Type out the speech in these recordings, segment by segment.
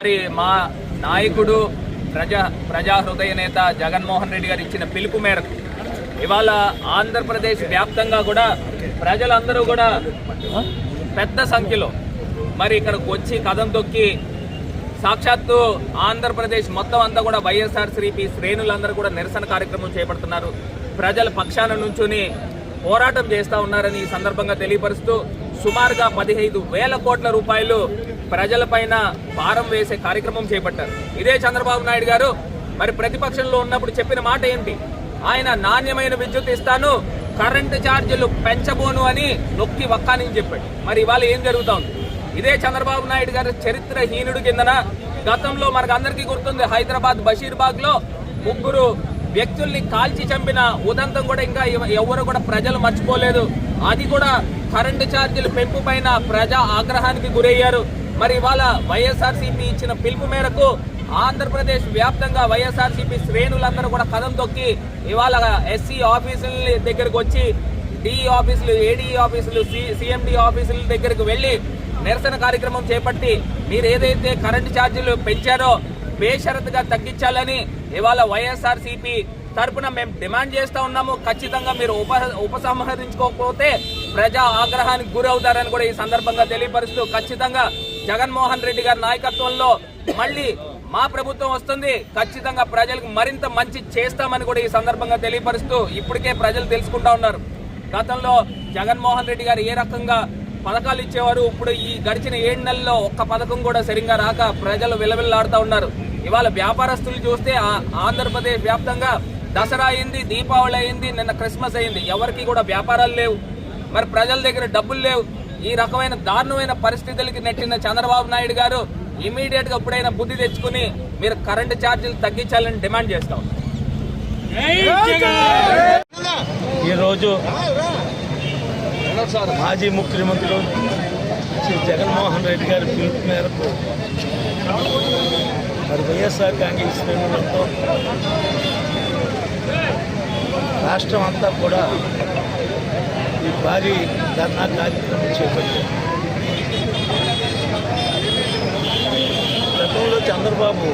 మరి మా నాయకుడు ప్రజా ప్రజా హృదయ నేత జగన్మోహన్ రెడ్డి గారు ఇచ్చిన పిలుపు మేరకు ఇవాళ ఆంధ్రప్రదేశ్ వ్యాప్తంగా కూడా ప్రజలందరూ కూడా పెద్ద సంఖ్యలో మరి ఇక్కడికి వచ్చి కథం తొక్కి సాక్షాత్తు ఆంధ్రప్రదేశ్ మొత్తం అంతా కూడా వైఎస్ఆర్ శ్రీపి శ్రేణులందరూ కూడా నిరసన కార్యక్రమం చేపడుతున్నారు. ప్రజల పక్షాన నుంచుని పోరాటం చేస్తా ఉన్నారని ఈ సందర్భంగా తెలియపరుస్తూ సుమారుగా పదిహైదు వేల కోట్ల రూపాయలు ప్రజలపైన భారం వేసే కార్యక్రమం చేపట్టారు. ఇదే చంద్రబాబు నాయుడు గారు మరి ప్రతిపక్షంలో ఉన్నప్పుడు చెప్పిన మాట ఏంటి? ఆయన నాణ్యమైన విద్యుత్ ఇస్తాను కరెంటు ఛార్జీలు పెంచబోను అని నొక్కి వక్కాని చెప్పాడు. మరి ఇవాళ ఏం జరుగుతా ఉంది ఇదే చంద్రబాబు నాయుడు గారి చరిత్రహీనుడు కిందన గతంలో మనకు అందరికీ గుర్తుంది హైదరాబాద్ బషీర్బాగ్లో ముగ్గురు వ్యక్తుల్ని కాల్చి చంపిన ఉదంతం కూడా ఇంకా ఎవరు కూడా ప్రజలు మర్చిపోలేదు. అది కూడా కరెంటు ఛార్జీలు పెంపు పైన ప్రజా ఆగ్రహానికి గురయ్యారు. మరి ఇవాళ వైఎస్ఆర్సీపీ ఇచ్చిన పిలుపు మేరకు ఆంధ్రప్రదేశ్ వ్యాప్తంగా వైఎస్ఆర్సీపీ శ్రేణులందరూ కూడా కథం తొక్కి ఇవాళ ఎస్సీ ఆఫీసుల దగ్గరకు వచ్చి డిఈ ఆఫీసులు ఏడీఈ ఆఫీసులు సిఎండి ఆఫీసుల దగ్గరకు వెళ్ళి నిరసన కార్యక్రమం చేపట్టి మీరు ఏదైతే కరెంటు ఛార్జీలు పెంచారో బేషరతుగా తగ్గించాలని ఇవాళ వైఎస్ఆర్సీపీ తరపున మేము డిమాండ్ చేస్తూ ఉన్నాము. ఖచ్చితంగా మీరు ఉప ఉపసంహరించుకోకపోతే ప్రజా ఆగ్రహానికి గురవుతారని కూడా ఈ సందర్భంగా తెలియపరుస్తూ ఖచ్చితంగా జగన్మోహన్ రెడ్డి గారి నాయకత్వంలో మళ్ళీ మా ప్రభుత్వం వస్తుంది. ఖచ్చితంగా ప్రజలకు మరింత మంచి చేస్తామని కూడా ఈ సందర్భంగా తెలియపరుస్తూ ఇప్పటికే ప్రజలు తెలుసుకుంటా ఉన్నారు. గతంలో జగన్మోహన్ రెడ్డి గారు ఏ రకంగా పథకాలు ఇచ్చేవారు ఇప్పుడు ఈ గడిచిన ఏడు నెలల్లో ఒక్క పథకం కూడా సరిగ్గా రాక ప్రజలు విలవిల్లాడుతూ ఉన్నారు. ఇవాళ వ్యాపారస్తులు చూస్తే ఆంధ్రప్రదేశ్ వ్యాప్తంగా దసరా అయింది దీపావళి అయింది నిన్న క్రిస్మస్ అయింది. ఎవరికి కూడా వ్యాపారాలు లేవు. మరి ప్రజల దగ్గర డబ్బులు లేవు. ఈ రకమైన దారుణమైన పరిస్థితులకి నెట్టిన చంద్రబాబు నాయుడు గారు ఇమీడియట్గా ఎప్పుడైనా బుద్ధి తెచ్చుకుని మీరు కరెంటు ఛార్జీలు తగ్గించాలని డిమాండ్ చేస్తాం ఈరోజు మాజీ ముఖ్యమంత్రి శ్రీ జగన్మోహన్ రెడ్డి గారి పిలుపు మేరకు మరి వైఎస్ఆర్ కాంగ్రెస్ శ్రేణులతో రాష్ట్రం అంతా కూడా భారీ ధర్నా కార్యక్రమం చేపట్టారు. గతంలో చంద్రబాబు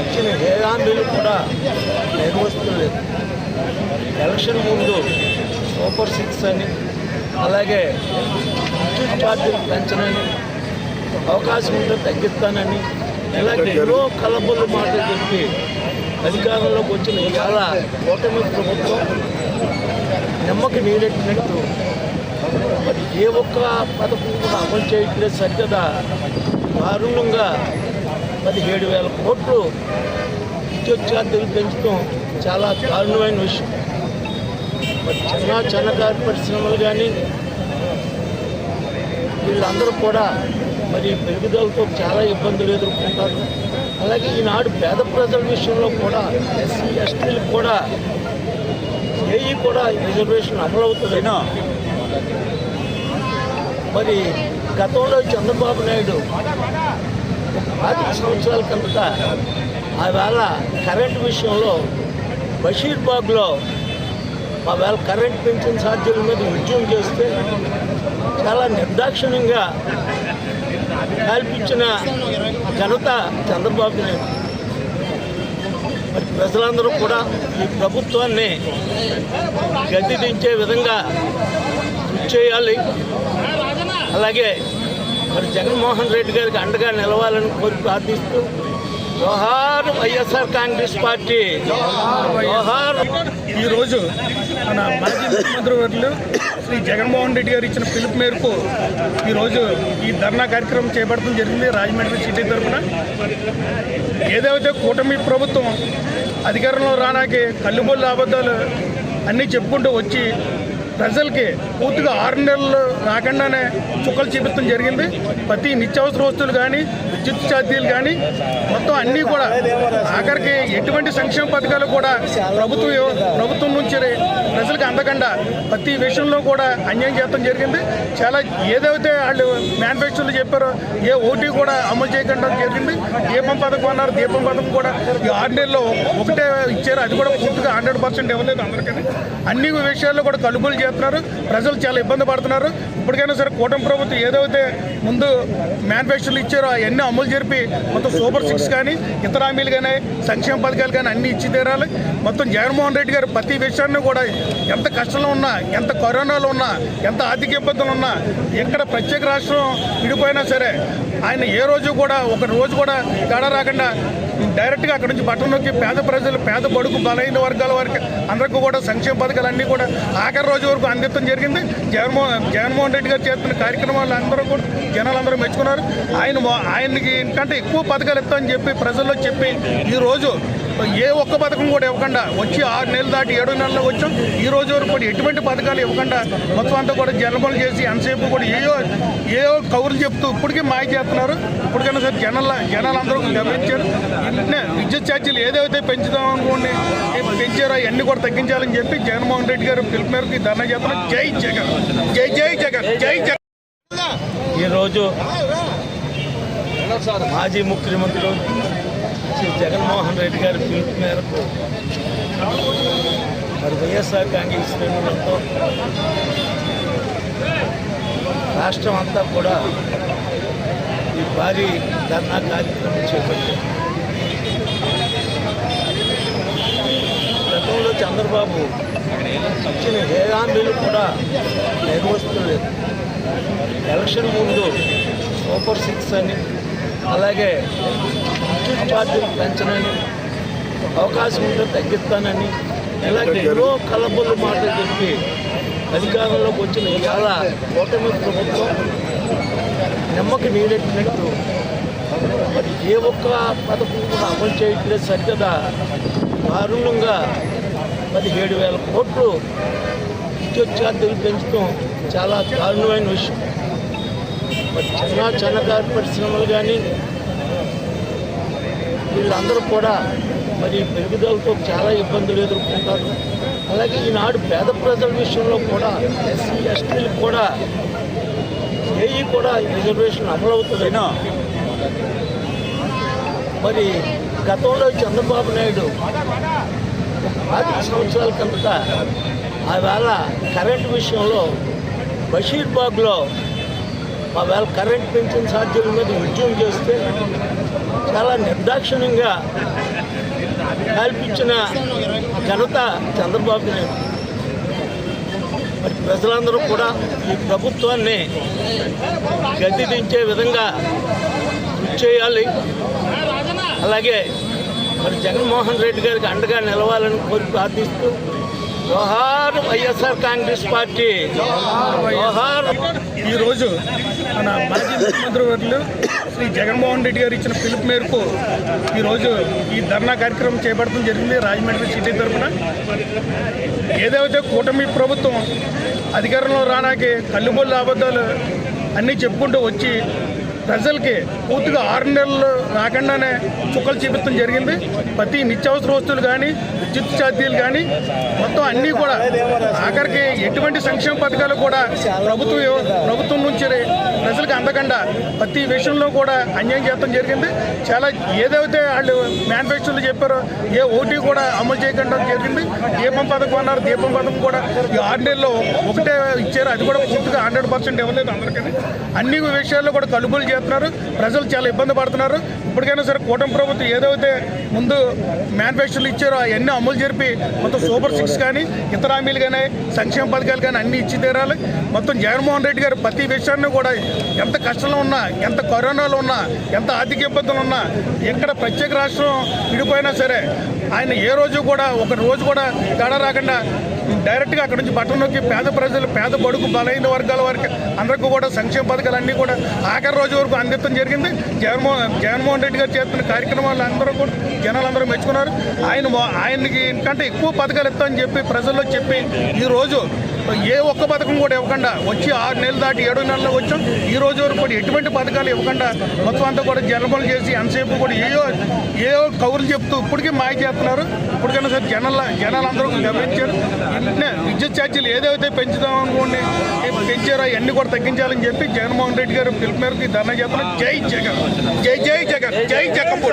ఇచ్చిన ఏ హామీలు కూడా నిర్వహిస్తలేదు ఎలక్షన్ ముందు సూపర్ సిక్స్ అని అలాగే విద్యుత్ ఛార్జీలు పెంచనని అవకాశం ఉంటే తగ్గిస్తానని ఇలాగే ఎన్నో కలబులు మాటలు చెప్పి అధికారంలోకి వచ్చిన చాలా కూటమి ప్రభుత్వం నిమ్మకి నీరెట్టినట్టు మరి ఏ ఒక్క పథకం కూడా అమలు చేయట్లేదు సరికదా? దారుణంగా పదిహేడు వేల కోట్లు విద్యుత్ ఛార్జీలు పెంచడం చాలా దారుణమైన విషయం. మరి చిన్న చిన్నకారు పరిశ్రమలు కానీ వీళ్ళందరూ కూడా మరి పెరుగుదలతో చాలా ఇబ్బందులు ఎదుర్కొంటారు. అలాగే ఈనాడు పేద ప్రజల విషయంలో కూడా ఎస్సీ ఎస్టీలకు కూడా ఏఈ కూడా రిజర్వేషన్ అమలవుతుంది. మరి గతంలో చంద్రబాబు నాయుడు పాతిక సంవత్సరాల కిందట ఆ వేళ కరెంట్ విషయంలో బషీర్బాగ్లో మా వేళ కరెంట్ పెన్షన్ ఛార్జీల మీద ఉద్యమం చేస్తే చాలా నిర్దాక్షిణ్యంగా కల్పించిన ఘనత చంద్రబాబు నాయుడు. మరి ప్రజలందరూ కూడా ఈ ప్రభుత్వాన్ని గద్దె దించే విధంగా కృషి చేయాలి. అలాగే మరి జగన్మోహన్ రెడ్డి గారికి అండగా నిలవాలని కోరి ప్రార్థిస్తూ జోహార్ వైఎస్ఆర్ కాంగ్రెస్ పార్టీ. జోహార్ ఈరోజు మన మాజీ ముఖ్యమంత్రి వర్యులు శ్రీ జగన్మోహన్ రెడ్డి గారు ఇచ్చిన పిలుపు మేరకు ఈరోజు ఈ ధర్నా కార్యక్రమం చేపట్టడం జరిగింది రాజమండ్రి సిటీ తరఫున ఏదైతే కూటమి ప్రభుత్వం అధికారంలో రానాకి కళ్ళుబొల్లు అబద్ధాలు అన్నీ చెప్పుకుంటూ వచ్చి ప్రజలకి పూర్తిగా ఆరు నెలలు రాకుండానే చుక్కలు చూపించడం జరిగింది. ప్రతి నిత్యావసర వస్తువులు కానీ విద్యుత్ ఛార్జీలు కానీ మొత్తం అన్నీ కూడా ఆఖరికి ఎటువంటి సంక్షేమ పథకాలు కూడా ప్రభుత్వం ప్రభుత్వం నుంచి ప్రజలకు అందకుండా ప్రతి విషయంలో కూడా అన్యాయం చేయడం జరిగింది. చాలా ఏదైతే వాళ్ళు మేనిఫెస్టోలు చెప్పారో ఏ ఓటీ కూడా అమలు చేయకుండా జరిగింది. దీపం పథకం అన్నారు దీపం పథకం కూడా ఈ ఆరు నెలల్లో ఒకటే ఇచ్చారు. అది కూడా పూర్తిగా హండ్రెడ్ పర్సెంట్ ఇవ్వలేదు అందరికీ. అన్ని విషయాల్లో కూడా కలుపులు చేస్తున్నారు. ప్రజలు చాలా ఇబ్బంది పడుతున్నారు. ఇప్పటికైనా సరే కూటమి ప్రభుత్వం ఏదైతే ముందు మేనిఫెస్టోలు ఇచ్చారో అవన్నీ అమలు జరిపి మొత్తం సూపర్ సిక్స్ కానీ ఇతర హామీలు కానీ సంక్షేమ పథకాలు కానీ అన్నీ ఇచ్చి తీరాలి. మొత్తం జగన్మోహన్ రెడ్డి గారు ప్రతి విషయాన్ని కూడా ఎంత కష్టంలో ఉన్నా ఎంత కరోనాలో ఉన్నా ఎంత ఆర్థిక ఇబ్బందులు ఉన్నా ఎక్కడ ప్రత్యేక రాష్ట్రం విడిపోయినా సరే ఆయన ఏ రోజు కూడా ఒక రోజు కూడా తేడా రాకుండా డైరెక్ట్గా అక్కడ నుంచి బట్టలు నొక్కి పేద ప్రజలు పేద బడుగు బలైన వర్గాల వారికి అందరికీ కూడా సంక్షేమ పథకాలు అన్నీ కూడా ఆఖరి రోజు వరకు అందించడం జరిగింది. జగన్మోహన్ జగన్మోహన్ రెడ్డి గారు చేస్తున్న కార్యక్రమాలు అందరూ కూడా జనాలందరూ మెచ్చుకున్నారు. ఆయన ఆయనకి ఇంకంటే ఎక్కువ పథకాలు ఇస్తామని చెప్పి ప్రజల్లో చెప్పి ఈరోజు ఏ ఒక్క పథకం కూడా ఇవ్వకుండా వచ్చి ఆరు నెలలు దాటి ఏడు నెలలు వచ్చాం. ఈ రోజు వరకు కూడా ఎటువంటి పథకాలు ఇవ్వకుండా మొత్తం అంతా కూడా జనబలు చేసి ఎంతసేపు కూడా ఏయో ఏయో కౌరులు చెప్తూ ఇప్పటికీ మాయ చేస్తున్నారు. ఇప్పటికైనా సరే జనాల జనాలందరూ గమనించారు. విద్యుత్ ఛార్జీలు ఏదైతే పెంచుదాం అనుకోండి పెంచారో అవన్నీ కూడా తగ్గించాలని చెప్పి జగన్మోహన్ రెడ్డి గారు పిలుపు మేరకు ఈ ధర్నా చేస్తున్నారు జై జగన్. జై జై జగన్. జై జగన్. ఈరోజు మాజీ ముఖ్యమంత్రి జగన్మోహన్ రెడ్డి గారి పిలుపు మేరకు మరి వైఎస్ఆర్ కాంగ్రెస్ శ్రేణులతో రాష్ట్రం అంతా కూడా ఈ భారీ ధర్నా కార్యక్రమం చేపట్టారు గతంలో చంద్రబాబు ఇచ్చిన ఏ కూడా నెరవేర్చలేదు. ఎలక్షన్ ముందు సూపర్ సిక్స్ అని అలాగే విద్యుత్ పెంచనని అవకాశం ఉంటే తగ్గిస్తానని ఇలాంటి ఎన్నో కలబుల్లు మాటలు చెప్పి అధికారంలోకి వచ్చిన చాలా కూటమి ప్రభుత్వం నెమ్మకి నీడెట్టినట్టు మరి ఏ ఒక్క పథకం కూడా అమలు చేయట్లేదు సరికదా దారుణంగా పదిహేడు వేల కోట్లు విద్యుత్ ఛార్జీలు పెంచడం చాలా దారుణమైన విషయం. చిన్న చిన్నకారు పరిశ్రమలు కానీ వీళ్ళందరూ కూడా మరి పెరుగుదలతో చాలా ఇబ్బందులు ఎదుర్కొంటారు. అలాగే ఈనాడు పేద ప్రజల విషయంలో కూడా ఎస్సీ ఎస్టీలు కూడా ఏఈ కూడా రిజర్వేషన్ అమలవుతుంది. మరి గతంలో చంద్రబాబు నాయుడు పాతిక సంవత్సరాల కిందట ఆ వేళ కరెంట్ విషయంలో బషీర్బాగ్లో వేళ కరెంట్ పెన్షన్ ఛార్జీల మీద ఉద్యమం చేస్తే చాలా నిర్దాక్షిణ్యంగా కల్పించిన ఘనత చంద్రబాబు నాయుడు. మరి ప్రజలందరూ కూడా ఈ ప్రభుత్వాన్ని గద్దె దించే విధంగా కృషి చేయాలి. అలాగే మరి జగన్మోహన్ రెడ్డి గారికి అండగా నిలవాలని కోరి ప్రార్థిస్తూ జోహార్ వైఎస్ఆర్ కాంగ్రెస్ పార్టీ. జోహార్. ఈరోజు మన మాజీ ముఖ్యమంత్రి వర్యులు శ్రీ జగన్మోహన్ రెడ్డి గారు ఇచ్చిన పిలుపు మేరకు ఈరోజు ఈ ధర్నా కార్యక్రమం చేపట్టడం జరిగింది రాజమండ్రి సిటీ తరఫున ఏదైతే కూటమి ప్రభుత్వం అధికారంలో రానాకి కళ్ళుబొల్లు అబద్ధాలు అన్నీ చెప్పుకుంటూ వచ్చి ప్రజలకి పూర్తిగా ఆరు నెలలు రాకుండానే చుక్కలు చూపించడం జరిగింది. ప్రతి నిత్యావసర వస్తువులు కానీ విద్యుత్ ఛార్జీలు కానీ మొత్తం అన్నీ కూడా ఆఖరికి ఎటువంటి సంక్షేమ పథకాలు కూడా ప్రభుత్వం ప్రభుత్వం నుంచి ప్రజలకు అందకుండా ప్రతి విషయంలో కూడా అన్యాయం చేయడం జరిగింది. చాలా ఏదైతే వాళ్ళు మేనిఫెస్టోలు చెప్పారో ఏ ఓటీ కూడా అమలు చేయకుండా జరిగింది. దీపం పథకం అన్నారు దీపం పథకం కూడా ఈ ఆరు నెలల్లో ఒకటే ఇచ్చారు. అది కూడా పూర్తిగా హండ్రెడ్ పర్సెంట్ ఇవ్వలేదు అందరికీ. అన్ని విషయాల్లో కూడా కలుపులు చేస్తున్నారు. ప్రజలు చాలా ఇబ్బంది పడుతున్నారు. ఇప్పటికైనా సరే కూటమి ప్రభుత్వం ఏదైతే ముందు మేనిఫెస్టోలు ఇచ్చారో అవన్నీ అమలు జరిపి మొత్తం సూపర్ సిక్స్ కానీ ఇతర హామీలు కానీ సంక్షేమ పథకాలు కానీ అన్ని ఇచ్చి తీరాలి. మొత్తం జగన్మోహన్ రెడ్డి గారు ప్రతి విషయాన్ని కూడా ఎంత కష్టంలో ఉన్నా ఎంత కరోనాలో ఉన్నా ఎంత ఆర్థిక ఇబ్బందులు ఉన్నా ఎక్కడ ప్రత్యేక రాష్ట్రం విడిపోయినా సరే ఆయన ఏ రోజు కూడా ఒక రోజు కూడా తేడా రాకుండా డైరెక్ట్గా అక్కడ నుంచి బట్టలు నొక్కి పేద ప్రజలు పేద బడుగు బలైన వర్గాల వారికి అందరికీ కూడా సంక్షేమ పథకాలు అన్నీ కూడా ఆఖరి రోజు వరకు అందించడం జరిగింది. జగన్మోహన్ జగన్మోహన్ రెడ్డి గారు చేస్తున్న కార్యక్రమాలు అందరూ కూడా జనాలందరూ మెచ్చుకున్నారు. ఆయన ఆయనకి ఇంకంటే ఎక్కువ పథకాలు ఇస్తామని చెప్పి ప్రజల్లో చెప్పి ఈ రోజు ఏ ఒక్క పథకం కూడా ఇవ్వకుండా వచ్చి ఆరు నెలలు దాటి ఏడు నెలలు వచ్చాం ఈ రోజు వరకు కూడా ఎటువంటి పథకాలు ఇవ్వకుండా మొత్తం అంతా కూడా జనబలు చేసి ఎంతసేపు కూడా ఏయో ఏయో కౌరులు చెప్తూ ఇప్పటికీ మాయ చేస్తున్నారు ఇప్పటికైనా సరే జనాల జనాలందరూ గమనించారు వెంటనే విద్యుత్ ఛార్జీలు ఏదైతే పెంచుదాం అనుకోండి పెంచారో అవన్నీ కూడా తగ్గించాలని చెప్పి జగన్మోహన్ రెడ్డి గారు పిలుపు మేరకు ధర్నా చేస్తున్నారు జై జగన్ జై జై జగన్ జై జగన్పూడి